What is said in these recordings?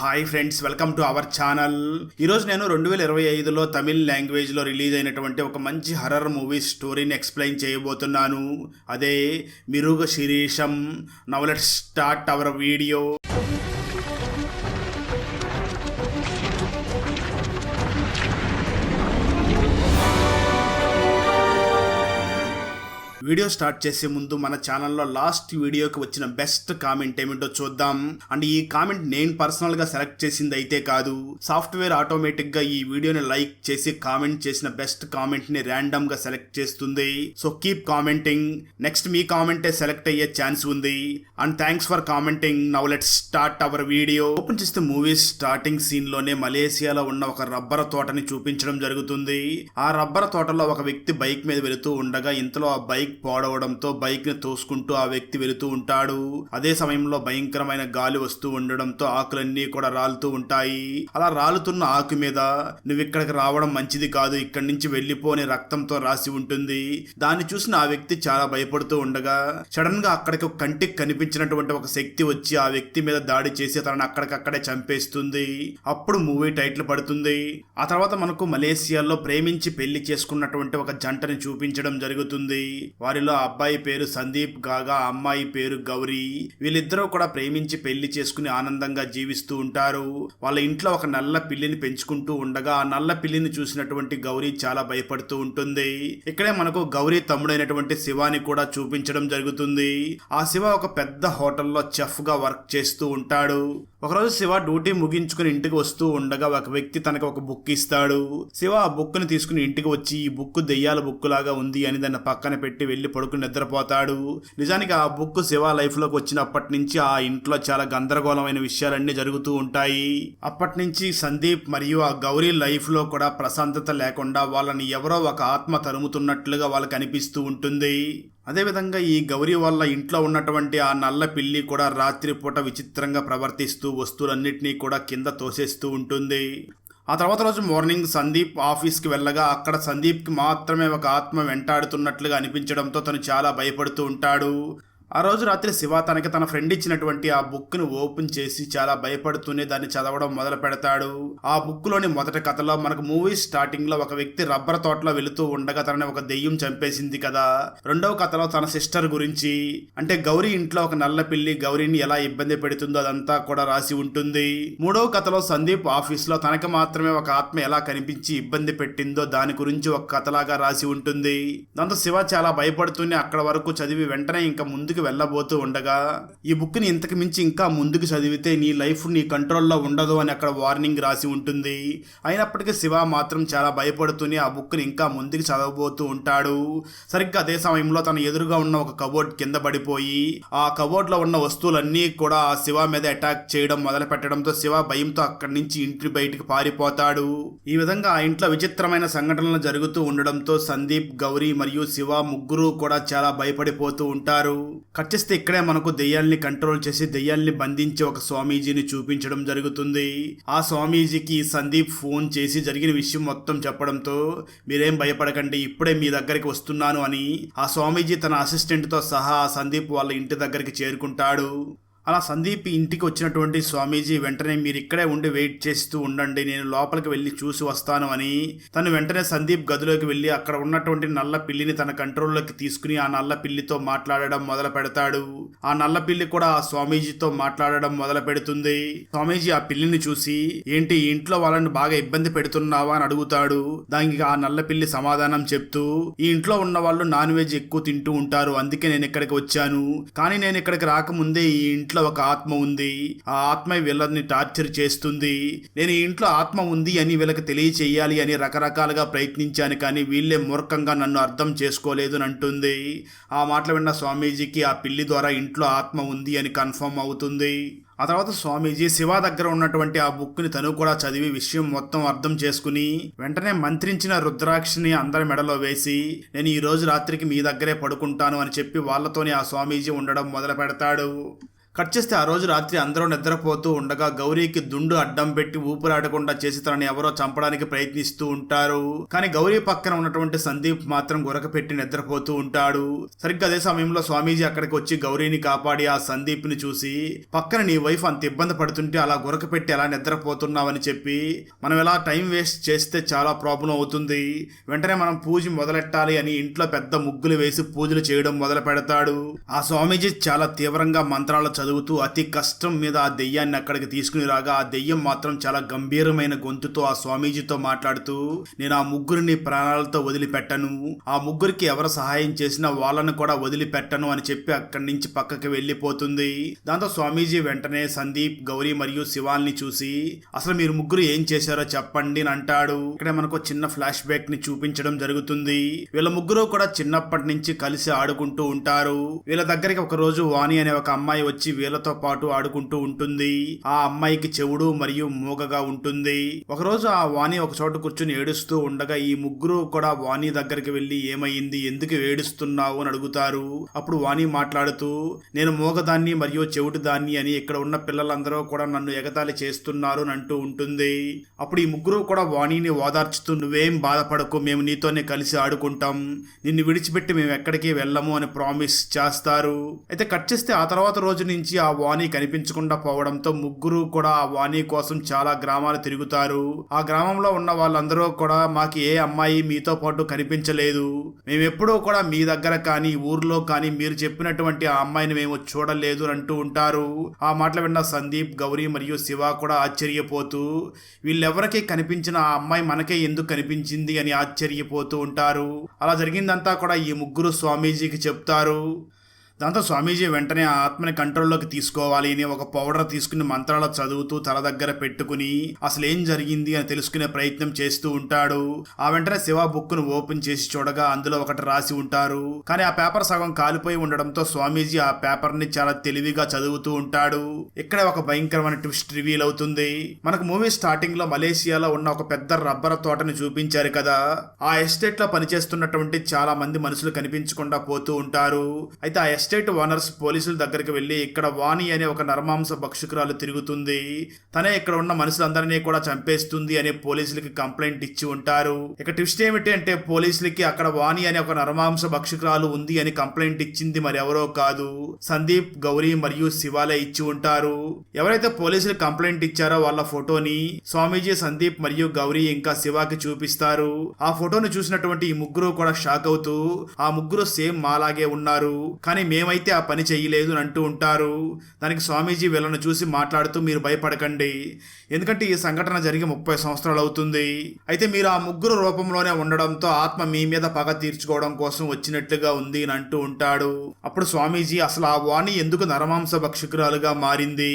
Hi friends welcome to our channel. ఈరోజు నేను రెండు వేల ఇరవై ఐదులో తమిళ్ లాంగ్వేజ్లో రిలీజ్ అయినటువంటి ఒక మంచి హర్రర్ మూవీ స్టోరీని ఎక్స్ప్లెయిన్ చేయబోతున్నాను. అదే మిరుగ శిరీషం now let start our video. Video start చేసే ముందు మన ఛానల్లో లాస్ట్ వీడియోకి వచ్చిన బెస్ట్ కామెంట్ ఏమిటో చూద్దాం. అండ్ ఈ కామెంట్ నేను పర్సనల్గా సెలెక్ట్ చేసింది అయితే కాదు. సాఫ్ట్వేర్ ఆటోమేటిక్గా ఈ వీడియోని లైక్ చేసి కామెంట్ చేసిన బెస్ట్ కామెంట్ని ర్యాండమ్గా సెలెక్ట్ చేస్తుంది. So keep commenting. నెక్స్ట్ మీ కామెంటే సెలెక్ట్ అయ్యే ఛాన్స్ ఉంది. And thanks for commenting. Now let start our video. Open చేస్తే మూవీ స్టార్టింగ్ సీన్లోనే మలేసియాలో ఉన్న ఒక రబ్బర్ తోటని చూపించడం జరుగుతుంది. ఆ రబ్బర్ తోటలో ఒక వ్యక్తి బైక్ మీద వెళుతూ ఉండగా ఇంతలో ఆ బైక్ పాడవడంతో బైక్ని తోసుకుంటూ ఆ వ్యక్తి వెళుతూ ఉంటాడు. అదే సమయంలో భయంకరమైన గాలి వస్తూ ఉండడంతో ఆకులన్నీ కూడా రాలుతూ ఉంటాయి. అలా రాలుతున్న ఆకు మీద నువ్వు ఇక్కడికి రావడం మంచిది కాదు ఇక్కడి నుంచి వెళ్ళిపోని రక్తంతో రాసి ఉంటుంది. దాన్ని చూసిన ఆ వ్యక్తి చాలా భయపడుతూ ఉండగా సడన్గా అక్కడికి ఒక కంటికి కనిపించినటువంటి ఒక శక్తి వచ్చి ఆ వ్యక్తి మీద దాడి చేసి తనని అక్కడికక్కడే చంపేస్తుంది. అప్పుడు మూవీ టైటిల్ పడుతుంది. ఆ తర్వాత మనకు మలేసియాలో ప్రేమించి పెళ్ళి చేసుకున్నటువంటి ఒక జంటని చూపించడం జరుగుతుంది. వారిలో ఆ అబ్బాయి పేరు సందీప్ కాగా అమ్మాయి పేరు గౌరీ. వీళ్ళిద్దరూ కూడా ప్రేమించి పెళ్ళి చేసుకుని ఆనందంగా జీవిస్తూ ఉంటారు. వాళ్ళ ఇంట్లో ఒక నల్ల పిల్లిని పెంచుకుంటూ ఉండగా ఆ నల్ల పిల్లిని చూసినటువంటి గౌరీ చాలా భయపడుతూ ఉంటుంది. ఇక్కడే మనకు గౌరీ తమ్ముడైనటువంటి శివాని కూడా చూపించడం జరుగుతుంది. ఆ శివ ఒక పెద్ద హోటల్లో చెఫ్గా వర్క్ చేస్తూ ఉంటాడు. ఒకరోజు శివ డ్యూటీ ముగించుకుని ఇంటికి వస్తూ ఉండగా ఒక వ్యక్తి తనకు ఒక బుక్ ఇస్తాడు. శివ ఆ బుక్ని తీసుకుని ఇంటికి వచ్చి ఈ బుక్ దెయ్యాల బుక్ లాగా ఉంది అని దాన్ని పక్కన పెట్టి వెళ్ళి పడుకుని నిద్రపోతాడు. నిజానికి ఆ బుక్ శివ లైఫ్లోకి వచ్చినప్పటి నుంచి ఆ ఇంట్లో చాలా గందరగోళమైన విషయాలన్నీ జరుగుతూ ఉంటాయి. అప్పటి నుంచి సందీప్ మరియు ఆ గౌరీ లైఫ్లో కూడా ప్రశాంతత లేకుండా వాళ్ళని ఎవరో ఒక ఆత్మ తరుముతున్నట్లుగా వాళ్ళకి అనిపిస్తూ ఉంటుంది. అదేవిధంగా ఈ గౌరీ వాళ్ళ ఇంట్లో ఉన్నటువంటి ఆ నల్ల పిల్లి కూడా రాత్రిపూట విచిత్రంగా ప్రవర్తిస్తూ వస్తువులన్నింటినీ కూడా కింద తోసేస్తూ ఉంటుంది. ఆ తర్వాత రోజు మార్నింగ్ సందీప్ ఆఫీస్కి వెళ్ళగా అక్కడ సందీప్కి మాత్రమే ఒక ఆత్మ వెంటాడుతున్నట్లుగా అనిపించడంతో తను చాలా భయపడుతూ ఉంటాడు. ఆ రోజు రాత్రి శివ తనకి తన ఫ్రెండ్ ఇచ్చినటువంటి ఆ బుక్ను ఓపెన్ చేసి చాలా భయపడుతూనే దాన్ని చదవడం మొదలు పెడతాడు. ఆ బుక్లోని మొదటి కథలో మనకు మూవీ స్టార్టింగ్లో ఒక వ్యక్తి రబ్బర్ తోటలో వెళుతూ ఉండగా తనని ఒక దెయ్యం చంపేసింది కదా. రెండవ కథలో తన సిస్టర్ గురించి అంటే గౌరీ ఇంట్లో ఒక నల్ల పిల్లి గౌరీని ఎలా ఇబ్బంది పెడుతుందో అదంతా కూడా రాసి ఉంటుంది. మూడవ కథలో సందీప్ ఆఫీస్లో తనకి మాత్రమే ఒక ఆత్మ ఎలా కనిపించి ఇబ్బంది పెట్టిందో దాని గురించి ఒక కథలాగా రాసి ఉంటుంది. దాంతో శివ చాలా భయపడుతూనే అక్కడ వరకు చదివి వెంటనే ఇంకా ముందుకు వెళ్ళబోతూ ఉండగా ఈ బుక్ని ఇంతకు మించి ఇంకా ముందుకు చదివితే నీ లైఫ్ నీ కంట్రోల్లో ఉండదు అని అక్కడ వార్నింగ్ రాసి ఉంటుంది. అయినప్పటికీ శివ మాత్రం చాలా భయపడుతూనే ఆ బుక్ని ఇంకా ముందుకు చదవబోతూ ఉంటాడు. సరిగ్గా అదే సమయంలో తన ఎదురుగా ఉన్న ఒక కబోర్డ్ కింద పడిపోయి ఆ కబోర్డ్లో ఉన్న వస్తువులన్నీ కూడా ఆ శివ మీద అటాక్ చేయడం మొదలు పెట్టడంతో శివ భయంతో అక్కడి నుంచి ఇంటి బయటికి పారిపోతాడు. ఈ విధంగా ఆ ఇంట్లో విచిత్రమైన సంఘటనలు జరుగుతూ ఉండడంతో సందీప్ గౌరీ మరియు శివ ముగ్గురు కూడా చాలా భయపడిపోతూ ఉంటారు. కట్ చేస్తే ఇక్కడే మనకు దెయ్యాల్ని కంట్రోల్ చేసి దెయ్యాల్ని బంధించి ఒక స్వామీజీని చూపించడం జరుగుతుంది. ఆ స్వామీజీకి సందీప్ ఫోన్ చేసి జరిగిన విషయం మొత్తం చెప్పడంతో మీరేం భయపడకండి ఇప్పుడే మీ దగ్గరికి వస్తున్నాను అని ఆ స్వామీజీ తన అసిస్టెంట్తో సహా ఆ సందీప్ వాళ్ళ ఇంటి దగ్గరికి చేరుకుంటాడు. అలా సందీప్ ఇంటికి వచ్చినటువంటి స్వామీజీ వెంటనే మీరు ఇక్కడే ఉండి వెయిట్ చేస్తూ ఉండండి నేను లోపలికి వెళ్ళి చూసి వస్తాను అని. తను వెంటనే సందీప్ గదిలోకి వెళ్ళి అక్కడ ఉన్నటువంటి నల్ల పిల్లిని తన కంట్రోల్లోకి తీసుకుని ఆ నల్ల పిల్లితో మాట్లాడడం మొదలు పెడతాడు. ఆ నల్ల పిల్లి కూడా ఆ స్వామీజీతో మాట్లాడడం మొదలు పెడుతుంది. స్వామీజీ ఆ పిల్లిని చూసి ఏంటి ఇంట్లో వాళ్ళని బాగా ఇబ్బంది పెడుతున్నావా? అని అడుగుతాడు. దానికి ఆ నల్ల పిల్లి సమాధానం చెప్తూ ఈ ఇంట్లో ఉన్న వాళ్ళు నాన్ వెజ్ ఎక్కువ తింటూ ఉంటారు అందుకే నేను ఇక్కడికి వచ్చాను. కానీ నేను ఇక్కడికి రాకముందే ఈ ఇంట్లో ఒక ఆత్మ ఉంది. ఆ ఆత్మ వీళ్ళని టార్చర్ చేస్తుంది. నేను ఈ ఇంట్లో ఆత్మ ఉంది అని వీళ్ళకి తెలియచేయాలి అని రకరకాలుగా ప్రయత్నించాను కానీ వీళ్ళే మూర్ఖంగా నన్ను అర్థం చేసుకోలేదు అని అంటుంది. ఆ మాటలు విన్న స్వామీజీకి ఆ పిల్లి ద్వారా ఇంట్లో ఆత్మ ఉంది అని కన్ఫర్మ్ అవుతుంది. ఆ తర్వాత స్వామీజీ శివ దగ్గర ఉన్నటువంటి ఆ బుక్ని తను కూడా చదివి విషయం మొత్తం అర్థం చేసుకుని వెంటనే మంత్రించిన రుద్రాక్షని అందరి మెడలో వేసి నేను ఈ రోజు రాత్రికి మీ దగ్గరే పడుకుంటాను అని చెప్పి వాళ్ళతోనే ఆ స్వామీజీ ఉండడం మొదలు పెడతాడు కట్ చేస్తే ఆ రోజు రాత్రి అందరూ నిద్రపోతూ ఉండగా గౌరీకి దుండు అడ్డం పెట్టి ఊపిరాడకుండా చేసి తనని ఎవరో చంపడానికి ప్రయత్నిస్తూ ఉంటారు. కానీ గౌరీ పక్కన ఉన్నటువంటి సందీప్ మాత్రం గురక పెట్టి నిద్రపోతూ ఉంటాడు. సరిగ్గా అదే సమయంలో స్వామీజీ అక్కడికి వచ్చి గౌరీని కాపాడి ఆ సందీప్ని చూసి పక్కన నీ వైఫ్ అంత ఇబ్బంది పడుతుంటే అలా గురక పెట్టి ఎలా నిద్రపోతున్నావని చెప్పి మనం ఎలా టైం వేస్ట్ చేస్తే చాలా ప్రాబ్లం అవుతుంది. వెంటనే మనం పూజ మొదలెట్టాలి అని ఇంట్లో పెద్ద ముగ్గులు వేసి పూజలు చేయడం మొదలు పెడతాడు ఆ స్వామీజీ చాలా తీవ్రంగా మంత్రాలు చదువుతూ అతి కష్టం మీద ఆ దెయ్యాన్ని అక్కడికి తీసుకుని రాగా ఆ దెయ్యం మాత్రం చాలా గంభీరమైన గొంతుతో ఆ స్వామీజీతో మాట్లాడుతూ నేను ఆ ముగ్గురిని ప్రాణాలతో వదిలిపెట్టను. ఆ ముగ్గురికి ఎవరు సహాయం చేసినా వాళ్ళను కూడా వదిలిపెట్టను అని చెప్పి అక్కడి నుంచి పక్కకి వెళ్ళిపోతుంది. దాంతో స్వామీజీ వెంటనే సందీప్ గౌరీ మరియు శివాల్ని చూసి అసలు మీరు ముగ్గురు ఏం చేశారో చెప్పండి అని అంటాడు. ఇక్కడ మనకు చిన్న ఫ్లాష్ బ్యాక్ని చూపించడం జరుగుతుంది. వీళ్ళ ముగ్గురు కూడా చిన్నప్పటి నుంచి కలిసి ఆడుకుంటూ ఉంటారు. వీళ్ళ దగ్గరికి ఒక రోజు వాణి అనే ఒక అమ్మాయి వచ్చి వీళ్ళతో పాటు ఆడుకుంటూ ఉంటుంది. ఆ అమ్మాయికి చెవుడు మరియు మూగగా ఉంటుంది. ఒక రోజు ఆ వాణి ఒక చోట కూర్చుని ఏడుస్తూ ఉండగా ఈ ముగ్గురు కూడా వాణి దగ్గరికి వెళ్ళి ఏమైంది? ఎందుకు ఏడుస్తున్నావు? అని అడుగుతారు. అప్పుడు వాణి మాట్లాడుతూ నేను మూగదాన్ని మరియు చెవిటి దాన్ని అని ఇక్కడ ఉన్న పిల్లలందరూ కూడా నన్ను ఎగతాళి చేస్తున్నారు అని అంటూ ఉంటుంది. అప్పుడు ఈ ముగ్గురు కూడా వాణిని ఓదార్చుతూ నువ్వేం బాధపడకు మేము నీతోనే కలిసి ఆడుకుంటాం. నిన్ను విడిచిపెట్టి మేము ఎక్కడికి వెళ్ళము అని ప్రామిస్ చేస్తారు. అయితే కట్ చేస్తే ఆ తర్వాత రోజు నుంచి ఆ వాణి కనిపించకుండా పోవడంతో ముగ్గురు కూడా ఆ వాణి కోసం చాలా గ్రామాలు తిరుగుతారు. ఆ గ్రామంలో ఉన్న వాళ్ళందరూ కూడా మాకు ఏ అమ్మాయి మీతో పాటు కనిపించలేదు. మేము ఎప్పుడూ కూడా మీ దగ్గర కానీ ఊర్లో కానీ మీరు చెప్పినటువంటి ఆ అమ్మాయిని మేము చూడలేదు అని అంటూ ఉంటారు. ఆ మాటలు విన్న సందీప్ గౌరీ మరియు శివ కూడా ఆశ్చర్యపోతూ వీళ్ళెవరికి కనిపించిన ఆ అమ్మాయి మనకే ఎందుకు కనిపించింది? అని ఆశ్చర్యపోతూ ఉంటారు. అలా జరిగిందంతా కూడా ఈ ముగ్గురు స్వామీజీకి చెప్తారు. దాంతో స్వామీజీ వెంటనే ఆ ఆత్మని కంట్రోల్లోకి తీసుకోవాలి అని ఒక పౌడర్ తీసుకుని మంత్రాలు చదువుతూ తల దగ్గర పెట్టుకుని అసలు ఏం జరిగింది అని తెలుసుకునే ప్రయత్నం చేస్తూ ఉంటాడు. ఆ వెంటనే శివ బుక్ను ఓపెన్ చేసి చూడగా అందులో ఒకటి రాసి ఉంటారు. కానీ ఆ పేపర్ సగం కాలిపోయి ఉండడంతో స్వామీజీ ఆ పేపర్ని చాలా తెలివిగా చదువుతూ ఉంటాడు. ఇక్కడ ఒక భయంకరమైన ట్విస్ట్ రివీల్ అవుతుంది. మనకు మూవీ స్టార్టింగ్లో మలేషియాలో ఉన్న ఒక పెద్ద రబ్బర్ తోటని చూపించారు కదా. ఆ ఎస్టేట్లో పనిచేస్తున్నటువంటి చాలా మంది మనుషులు కనిపించకుండా పోతూ ఉంటారు. అయితే ఆ ఎస్టేట్ ఓనర్స్ పోలీసుల దగ్గరికి వెళ్ళి ఇక్కడ వాణి అనే ఒక నరమాంస భక్షుకురాలు తిరుగుతుంది. తనే ఇక్కడ ఉన్న మనుషులందరినీ కూడా చంపేస్తుంది అనే పోలీసులకి కంప్లైంట్ ఇచ్చి ఉంటారు. ఇక ట్విస్ట్ ఏమిటి అంటే పోలీసులకి అక్కడ వాణి అనే ఒక నరమాంస భక్షుకురాలు ఉంది అని కంప్లైంట్ ఇచ్చింది మరి ఎవరో కాదు. సందీప్ గౌరీ మరియు శివాలే ఇచ్చి ఉంటారు. ఎవరైతే పోలీసులు కంప్లైంట్ ఇచ్చారో వాళ్ళ ఫోటోని స్వామీజీ సందీప్ మరియు గౌరీ ఇంకా శివాకి చూపిస్తారు. ఆ ఫోటోను చూసినటువంటి ఈ ముగ్గురు కూడా షాక్ అవుతూ ఆ ముగ్గురు సేమ్ మాలాగే ఉన్నారు. కానీ మేమైతే ఆ పని చేయలేదు అని అంటూ ఉంటారు దానికి స్వామీజీ వీళ్ళను చూసి మాట్లాడుతూ మీరు భయపడకండి. ఎందుకంటే ఈ సంఘటన జరిగి ముప్పై సంవత్సరాలు అవుతుంది. అయితే మీరు ఆ ముగ్గురు రూపంలోనే ఉండడంతో ఆత్మ మీ మీద పగ తీర్చుకోవడం కోసం వచ్చినట్లుగా ఉంది అని అంటూ ఉంటాడు. అప్పుడు స్వామీజీ అసలు ఆ వాణి ఎందుకు నరమాంస భక్షకురాలుగా మారింది?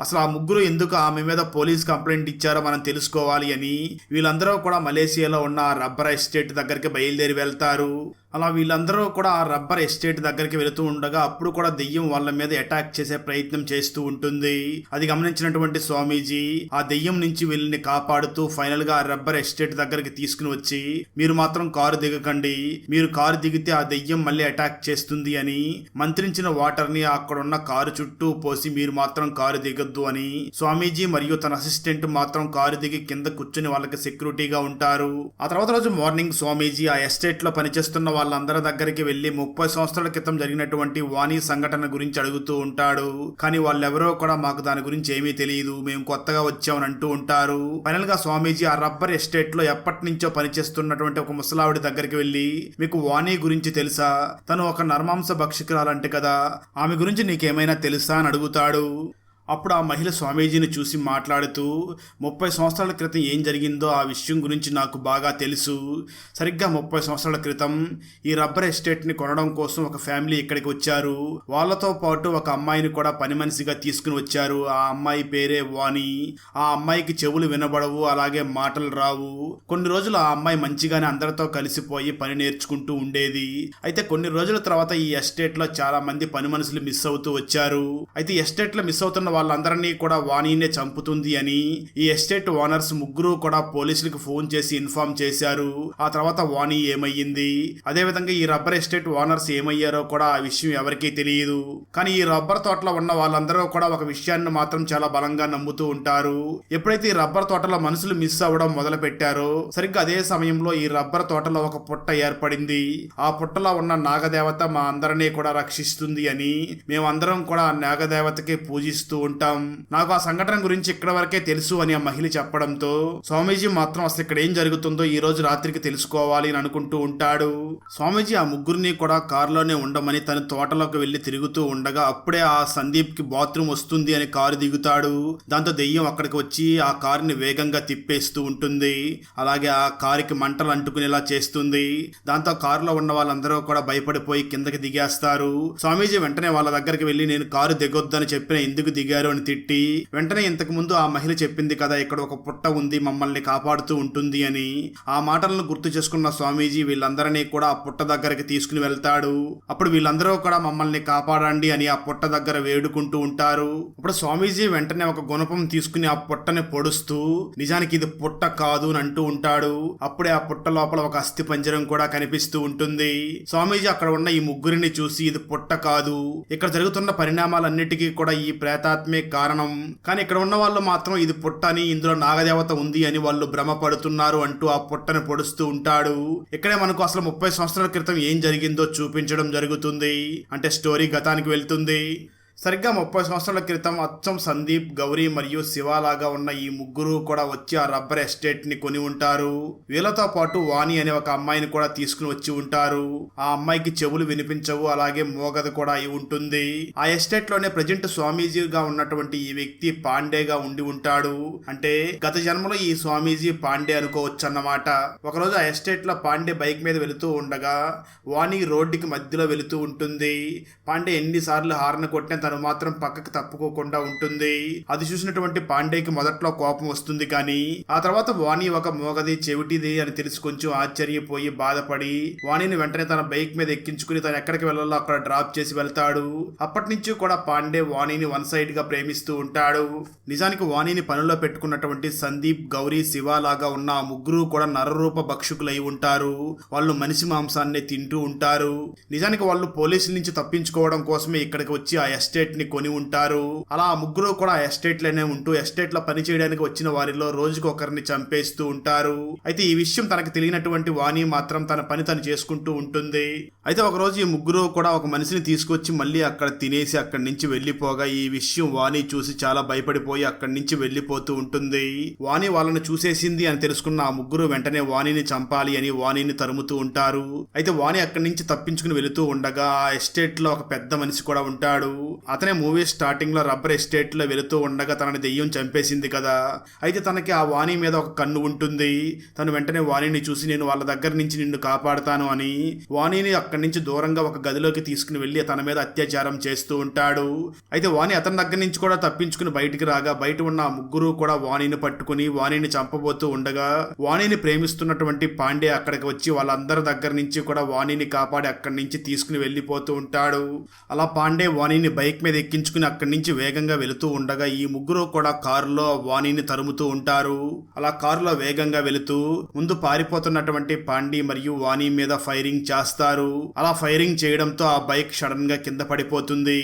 అసలు ఆ ముగ్గురు ఎందుకు ఆమె మీద పోలీస్ కంప్లైంట్ ఇచ్చారో మనం తెలుసుకోవాలి అని వీళ్ళందరూ కూడా మలేషియాలో ఉన్న రబ్బర్ ఎస్టేట్ దగ్గరికి బయలుదేరి వెళ్తారు. అలా వీళ్ళందరూ కూడా ఆ రబ్బర్ ఎస్టేట్ దగ్గరికి వెళుతూ ఉండగా అప్పుడు కూడా దెయ్యం వాళ్ళ మీద అటాక్ చేసే ప్రయత్నం చేస్తూ ఉంటుంది. అది గమనించినటువంటి స్వామీజీ ఆ దెయ్యం నుంచి వీళ్ళని కాపాడుతూ ఫైనల్గా ఆ రబ్బర్ ఎస్టేట్ దగ్గరికి తీసుకుని వచ్చి మీరు మాత్రం కారు దిగకండి. మీరు కారు దిగితే ఆ దెయ్యం మళ్ళీ అటాక్ చేస్తుంది అని మంత్రించిన వాటర్ని అక్కడ ఉన్న కారు చుట్టూ పోసి మీరు మాత్రం కారు దిగొద్దు అని స్వామీజీ మరియు తన అసిస్టెంట్ మాత్రం కారు దిగి కింద కూర్చుని వాళ్ళకి సెక్యూరిటీగా ఉంటారు. ఆ తర్వాత రోజు మార్నింగ్ స్వామీజీ ఆ ఎస్టేట్లో పనిచేస్తున్న వాళ్ళందరి దగ్గరికి వెళ్ళి ముప్పై సంవత్సరాల క్రితం జరిగినటువంటి వాణి సంఘటన గురించి అడుగుతూ ఉంటాడు. కానీ వాళ్ళెవరో కూడా మాకు దాని గురించి ఏమీ తెలియదు. మేము కొత్తగా వచ్చామని అంటూ ఉంటారు. ఫైనల్గా స్వామీజీ ఆ రబ్బర్ ఎస్టేట్లో ఎప్పటి నుంచో పనిచేస్తున్నటువంటి ఒక ముసలావిడి దగ్గరికి వెళ్ళి మీకు వాణి గురించి తెలుసా? తను ఒక నర్మాంస భక్షకురాలంటే కదా. ఆమె గురించి నీకేమైనా తెలుసా? అని అడుగుతాడు. అప్పుడు ఆ మహిళ స్వామీజీని చూసి మాట్లాడుతూ ముప్పై సంవత్సరాల క్రితం ఏం జరిగిందో ఆ విషయం గురించి నాకు బాగా తెలుసు. సరిగ్గా ముప్పై సంవత్సరాల క్రితం ఈ రబ్బర్ ఎస్టేట్ని కొనడం కోసం ఒక ఫ్యామిలీ ఇక్కడికి వచ్చారు. వాళ్ళతో పాటు ఒక అమ్మాయిని కూడా పని మనిషిగా తీసుకుని వచ్చారు. ఆ అమ్మాయి పేరే వాణి. ఆ అమ్మాయికి చెవులు వినబడవు అలాగే మాటలు రావు. కొన్ని రోజులు ఆ అమ్మాయి మంచిగానే అందరితో కలిసిపోయి పని నేర్చుకుంటూ ఉండేది. అయితే కొన్ని రోజుల తర్వాత ఈ ఎస్టేట్లో చాలా మంది పని మనుషులు మిస్ అవుతూ వచ్చారు. అయితే ఎస్టేట్లో మిస్ అవుతున్న వాళ్ళందరినీ కూడా వాణినే చంపుతుంది అని ఈ ఎస్టేట్ ఓనర్స్ ముగ్గురు కూడా పోలీసులకు ఫోన్ చేసి ఇన్ఫార్మ్ చేశారు. ఆ తర్వాత వాణి ఏమయ్యింది? అదే విధంగా ఈ రబ్బర్ ఎస్టేట్ ఓనర్స్ ఏమయ్యారో కూడా ఆ విషయం ఎవరికీ తెలియదు. కానీ ఈ రబ్బర్ తోటలో ఉన్న వాళ్ళందరూ కూడా ఒక విషయాన్ని మాత్రం చాలా బలంగా నమ్ముతూ ఉంటారు. ఎప్పుడైతే ఈ రబ్బర్ తోటలో మనుషులు మిస్ అవ్వడం మొదలు పెట్టారో సరిగ్గా అదే సమయంలో ఈ రబ్బర్ తోటలో ఒక పుట్ట ఏర్పడింది. ఆ పుట్టలో ఉన్న నాగదేవత మా అందరినీ కూడా రక్షిస్తుంది అని మేమందరం కూడా ఆ నాగదేవతకి పూజిస్తూ ఉంటాం. నాకు ఆ సంఘటన గురించి ఇక్కడ వరకే తెలుసు అని ఆ మహిళ చెప్పడంతో స్వామీజీ మాత్రం అసలు ఇక్కడ ఏం జరుగుతుందో ఈ రోజు రాత్రికి తెలుసుకోవాలి అని అనుకుంటూ ఉంటాడు. స్వామీజీ ఆ ముగ్గురిని కూడా కారులోనే ఉండమని తన తోటలోకి వెళ్ళి తిరుగుతూ ఉండగా అప్పుడే ఆ సందీప్కి బాత్రూమ్ వస్తుంది అని కారు దిగుతాడు. దాంతో దెయ్యం అక్కడికి వచ్చి ఆ కారుని వేగంగా తిప్పేస్తూ ఉంటుంది. అలాగే ఆ కారుకి మంటలు అంటుకునేలా చేస్తుంది. దాంతో కారులో ఉన్న వాళ్ళందరూ కూడా భయపడిపోయి కిందకి దిగేస్తారు. స్వామీజీ వెంటనే వాళ్ళ దగ్గరికి వెళ్ళి నేను కారు దిగొద్దని చెప్పిన ఎందుకు దిగారు అని తిట్టి వెంటనే ఇంతకు ముందు ఆ మహిళ చెప్పింది కదా ఇక్కడ ఒక పుట్ట ఉంది మమ్మల్ని కాపాడుతూ ఉంటుంది అని ఆ మాటలను గుర్తు చేసుకున్న స్వామీజీ వీళ్ళందరినీ కూడా ఆ పుట్ట దగ్గరికి తీసుకుని వెళ్తాడు. అప్పుడు వీళ్ళందరూ కూడా మమ్మల్ని కాపాడండి అని ఆ పుట్ట దగ్గర వేడుకుంటూ ఉంటారు. అప్పుడు స్వామీజీ వెంటనే ఒక గుణపం తీసుకుని ఆ పుట్టని పొడుస్తూ నిజానికి ఇది పుట్ట కాదు అని అంటూ ఉంటాడు. అప్పుడే ఆ పుట్ట లోపల ఒక అస్థి పంజరం కూడా కనిపిస్తూ ఉంటుంది. స్వామీజీ అక్కడ ఉన్న ఈ ముగ్గురిని చూసి ఇది పుట్ట కాదు. ఇక్కడ జరుగుతున్న పరిణామాలన్నిటికీ కూడా ఈ ప్రేతాత్మే కారణం. కానీ ఇక్కడ ఉన్న వాళ్ళు మాత్రం ఇది పుట్ట అని ఇందులో నాగదేవత ఉంది అని వాళ్ళు భ్రమపడుతున్నారు అంటూ ఆ పుట్టని పొడుస్తూ ఉంటాడు. ఇక్కడే మనకు అసలు ముప్పై సంవత్సరాల క్రితం ఏం జరిగిందో చూపించడం జరుగుతుంది. అంటే స్టోరీ గతానికి వెళ్తుంది. సరిగ్గా ముప్పై సంవత్సరాల క్రితం అచ్చం సందీప్ గౌరీ మరియు శివాలాగా ఉన్న ఈ ముగ్గురు కూడా వచ్చి ఆ రబ్బర్ ఎస్టేట్ని కొని ఉంటారు. వీళ్ళతో పాటు వాణి అనే ఒక అమ్మాయిని కూడా తీసుకుని వచ్చి ఉంటారు. ఆ అమ్మాయికి చెవులు వినిపించవు అలాగే మోగద కూడా అయి ఉంటుంది. ఆ ఎస్టేట్లోనే ప్రజెంట్ స్వామీజీగా ఉన్నటువంటి ఈ వ్యక్తి పాండేగా ఉండి ఉంటాడు. అంటే గత జన్మలో ఈ స్వామీజీ పాండే అనుకోవచ్చు అన్నమాట ఒకరోజు ఆ ఎస్టేట్లో పాండే బైక్ మీద వెళుతూ ఉండగా వాణి రోడ్డుకి మధ్యలో వెళుతూ ఉంటుంది. పాండే ఎన్నిసార్లు హార్న్ కొట్టిన తను మాత్రం పక్కకు తప్పుకోకుండా ఉంటుంది. అది చూసినటువంటి పాండేకి మొదట్లో కోపం వస్తుంది కానీ ఆ తర్వాత వాణి ఒక మోగది చెవిటిది అని తెలిసి కొంచెం ఆశ్చర్యపోయి బాధపడి వాణిని వెంటనే తన బైక్ మీద ఎక్కించుకుని తను ఎక్కడికి వెళ్ళాలో అక్కడ డ్రాప్ చేసి వెళ్తాడు. అప్పటి నుంచి కూడా పాండే వాణిని వన్ సైడ్గా ప్రేమిస్తూ ఉంటాడు. నిజానికి వాణిని పనిలో పెట్టుకున్నటువంటి సందీప్ గౌరీ శివ లాగా ఉన్న ఆ ముగ్గురు కూడా నరరూప భక్షకులై ఉంటారు. వాళ్ళు మనిషి మాంసాన్ని తింటూ ఉంటారు. నిజానికి వాళ్ళు పోలీసుల నుంచి తప్పించుకోవడం కోసమే ఇక్కడికి వచ్చి ఆ ఎస్టేట్ ఎస్టేట్ని కొని ఉంటారు. అలా ముగ్గురు కూడా ఎస్టేట్లోనే ఉంటూ ఎస్టేట్లో పని చేయడానికి వచ్చిన వారిలో రోజుకు ఒకరిని చంపేస్తూ ఉంటారు. అయితే ఈ విషయం తనకు తెలియనటువంటి వాణి మాత్రం తన పని తను చేసుకుంటూ ఉంటుంది. అయితే ఒక రోజు ఈ ముగ్గురు కూడా ఒక మనిషిని తీసుకొచ్చి మళ్ళీ అక్కడ తినేసి అక్కడి నుంచి వెళ్ళిపోగా ఈ విషయం వాణి చూసి చాలా భయపడిపోయి అక్కడి నుంచి వెళ్ళిపోతూ ఉంటుంది. వాణి వాళ్ళని చూసేసింది అని తెలుసుకున్న ఆ ముగ్గురు వెంటనే వాణిని చంపాలి అని వాణిని తరుముతూ ఉంటారు. అయితే వాణి అక్కడి నుంచి తప్పించుకుని వెళుతూ ఉండగా ఆ ఎస్టేట్లో ఒక పెద్ద మనిషి కూడా ఉంటాడు. అతనే మూవీ స్టార్టింగ్లో రబ్బర్ ఎస్టేట్లో వెళుతూ ఉండగా తనని దెయ్యం చంపేసింది కదా. అయితే తనకి ఆ వాణి మీద ఒక కన్ను ఉంటుంది. తను వెంటనే వాణిని చూసి నేను వాళ్ళ దగ్గర నుంచి నిన్ను కాపాడుతాను అని వాణిని అక్కడి నుంచి దూరంగా ఒక గదిలోకి తీసుకుని వెళ్ళి తన మీద అత్యాచారం చేస్తూ ఉంటాడు. అయితే వాణి అతని దగ్గర నుంచి కూడా తప్పించుకుని బయటికి రాగా బయట ఉన్న ఆ ముగ్గురు కూడా వాణిని పట్టుకుని వాణిని చంపబోతూ ఉండగా వాణిని ప్రేమిస్తున్నటువంటి పాండే అక్కడికి వచ్చి వాళ్ళందరి దగ్గర నుంచి కూడా వాణిని కాపాడి అక్కడి నుంచి తీసుకుని వెళ్ళిపోతూ ఉంటాడు. అలా పాండే వాణిని బైక్ మీద ఎక్కించుకుని అక్కడి నుంచి వేగంగా వెళుతూ ఉండగా ఈ ముగ్గురు కూడా కారులో వాణిని తరుముతూ ఉంటారు. అలా కారులో వేగంగా వెళుతూ ముందు పారిపోతున్నటువంటి పాండి మరియు వాణి మీద ఫైరింగ్ చేస్తారు. అలా ఫైరింగ్ చేయడంతో ఆ బైక్ సడన్గా కింద పడిపోతుంది.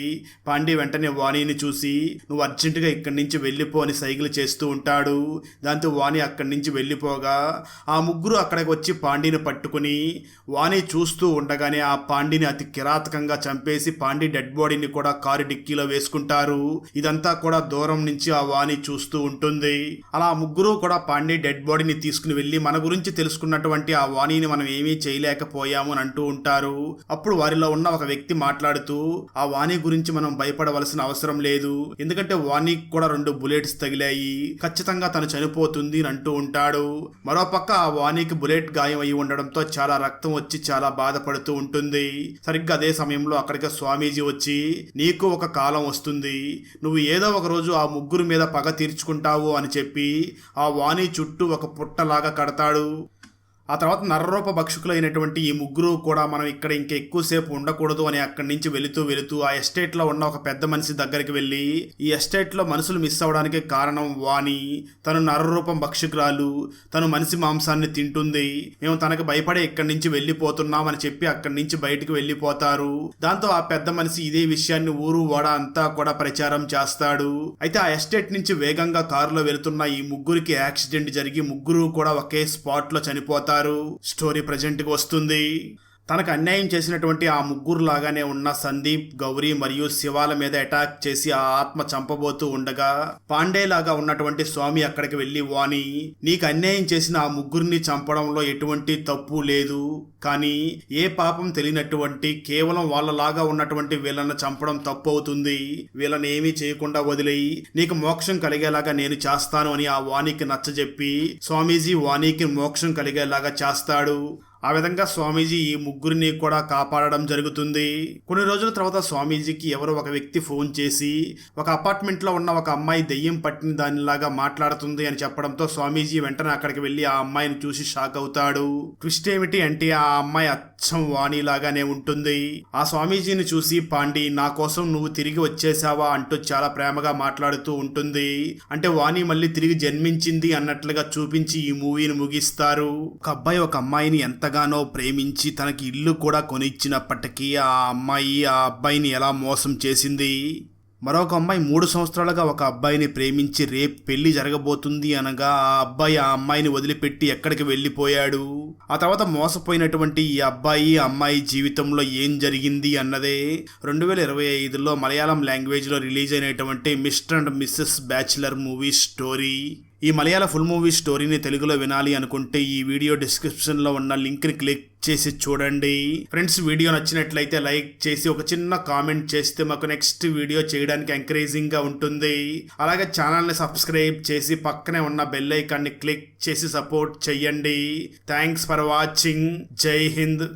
పాండి వెంటనే వాణిని చూసి నువ్వు అర్జెంటుగా ఇక్కడి నుంచి వెళ్ళిపో అని సైకిల్ చేస్తూ ఉంటాడు. దాంతో వాణి అక్కడి నుంచి వెళ్ళిపోగా ఆ ముగ్గురు అక్కడికి వచ్చి పాండిని పట్టుకుని వాణి చూస్తూ ఉండగానే ఆ పాండిని అతి కిరాతకంగా చంపేసి పాండి డెడ్ బాడీని కూడా కారు డిక్కీలో వేసుకుంటారు. ఇదంతా కూడా దూరం నుంచి ఆ వాణి చూస్తూ ఉంటుంది. అలా ముగ్గురు కూడా పాండి డెడ్ బాడీని తీసుకుని వెళ్ళి మన గురించి తెలుసుకున్నటువంటి ఆ వాణిని మనం ఏమీ చేయలేకపోయాము అని అంటూ ఉంటారు. అప్పుడు వారిలో ఉన్న ఒక వ్యక్తి మాట్లాడుతూ ఆ వాణి గురించి మనం భయపడవలసిన అవసరం లేదు. ఎందుకంటే వాణికి కూడా రెండు బుల్లెట్స్ తగిలాయి. ఖచ్చితంగా తను చనిపోతుంది అని అంటూ ఉంటాడు. మరోపక్క ఆ వాణికి బుల్లెట్ గాయం అయి ఉండడంతో చాలా రక్తం వచ్చి చాలా బాధపడుతూ ఉంటుంది. సరిగ్గా అదే సమయంలో అక్కడికి స్వామీజీ వచ్చి నీకు ఒక కాలం వస్తుంది. నువ్వు ఏదో ఒక రోజు ఆ ముగ్గురు మీద పగ తీర్చుకుంటావు అని చెప్పి ఆ వాణి చుట్టూ ఒక పుట్టలాగా కడతాడు. ఆ తర్వాత నరరూప భక్షకులైనటువంటి ఈ ముగ్గురు కూడా మనం ఇక్కడ ఇంకా ఎక్కువసేపు ఉండకూడదు అని అక్కడి నుంచి వెళుతూ వెళుతూ ఆ ఎస్టేట్లో ఉన్న ఒక పెద్ద మనిషి దగ్గరికి వెళ్ళి ఈ ఎస్టేట్లో మనుషులు మిస్ అవ్వడానికి కారణం వాణి. తను నరరూపం భక్షకురాలు. తను మనిషి మాంసాన్ని తింటుంది. మేము తనకు భయపడే ఇక్కడి నుంచి వెళ్ళిపోతున్నాం అని చెప్పి అక్కడి నుంచి బయటికి వెళ్ళిపోతారు. దాంతో ఆ పెద్ద మనిషి ఇదే విషయాన్ని ఊరు వాడ అంతా కూడా ప్రచారం చేస్తాడు. అయితే ఆ ఎస్టేట్ నుంచి వేగంగా కారులో వెళుతున్న ఈ ముగ్గురికి యాక్సిడెంట్ జరిగి ముగ్గురు కూడా ఒకే స్పాట్లో చనిపోతారు స్టోరీ ప్రజెంట్కి వస్తుంది. తనకు అన్యాయం చేసినటువంటి ఆ ముగ్గురు లాగానే ఉన్న సందీప్ గౌరీ మరియు శివాల మీద అటాక్ చేసి ఆ ఆత్మ చంపబోతూ ఉండగా పాండేలాగా ఉన్నటువంటి స్వామి అక్కడికి వెళ్ళి వాణి నీకు అన్యాయం చేసిన ఆ ముగ్గురిని చంపడంలో ఎటువంటి తప్పు లేదు. కానీ ఏ పాపం తెలియనటువంటి కేవలం వాళ్ళలాగా ఉన్నటువంటి వీళ్ళని చంపడం తప్పు అవుతుంది వీళ్ళని ఏమీ చేయకుండా వదిలేయి. నీకు మోక్షం కలిగేలాగా నేను చేస్తాను అని ఆ వాణికి నచ్చజెప్పి స్వామీజీ వాణికి మోక్షం కలిగేలాగా చేస్తాడు. ఆ విధంగా స్వామీజీ ఈ ముగ్గురిని కూడా కాపాడడం జరుగుతుంది. కొన్ని రోజుల తర్వాత స్వామీజీకి ఎవరో ఒక వ్యక్తి ఫోన్ చేసి ఒక అపార్ట్మెంట్లో ఉన్న ఒక అమ్మాయి దెయ్యం పట్టిన దానిలాగా మాట్లాడుతుంది అని చెప్పడంతో స్వామీజీ వెంటనే అక్కడికి వెళ్ళి ఆ అమ్మాయిని చూసి షాక్ అవుతాడు. ట్విస్ట్ ఏమిటి అంటే ఆ అమ్మాయి అచ్చం వాణిలాగానే ఉంటుంది. ఆ స్వామీజీని చూసి పాండి నా కోసం నువ్వు తిరిగి వచ్చేసావా? అంటూ చాలా ప్రేమగా మాట్లాడుతూ ఉంటుంది. అంటే వాణి మళ్ళీ తిరిగి జన్మించింది అన్నట్లుగా చూపించి ఈ మూవీని ముగిస్తారు. ఒక అబ్బాయి ఒక అమ్మాయిని ఎంతగానో ప్రేమించి తనకి ఇల్లు కూడా కొనిచ్చినప్పటికీ ఆ అమ్మాయి ఆ అబ్బాయిని ఎలా మోసం చేసింది? మరొక అమ్మాయి మూడు సంవత్సరాలుగా ఒక అబ్బాయిని ప్రేమించి రేపు పెళ్ళి జరగబోతుంది అనగా ఆ అబ్బాయి ఆ అమ్మాయిని వదిలిపెట్టి ఎక్కడికి వెళ్ళిపోయాడు? ఆ తర్వాత మోసపోయినటువంటి ఈ అబ్బాయి అమ్మాయి జీవితంలో ఏం జరిగింది అన్నదే రెండు వేల ఇరవై ఐదులో మలయాళం లాంగ్వేజ్లో రిలీజ్ అయినటువంటి mister and missus bachelor movie story. ఈ మలయాళ ఫుల్ మూవీ స్టోరీని తెలుగులో వినాలి అనుకుంటే ఈ వీడియో డిస్క్రిప్షన్లో ఉన్న లింక్ని క్లిక్ చేసి చూడండి. ఫ్రెండ్స్ వీడియో నచ్చినట్లయితే లైక్ చేసి ఒక చిన్న కామెంట్ చేస్తే మాకు నెక్స్ట్ వీడియో చేయడానికి ఎంకరేజింగ్గా ఉంటుంది. అలాగే ఛానల్ని సబ్స్క్రైబ్ చేసి పక్కనే ఉన్న బెల్ ఐకాన్ని క్లిక్ చేసి సపోర్ట్ చెయ్యండి. థ్యాంక్స్ ఫర్ వాచింగ్ జై హింద్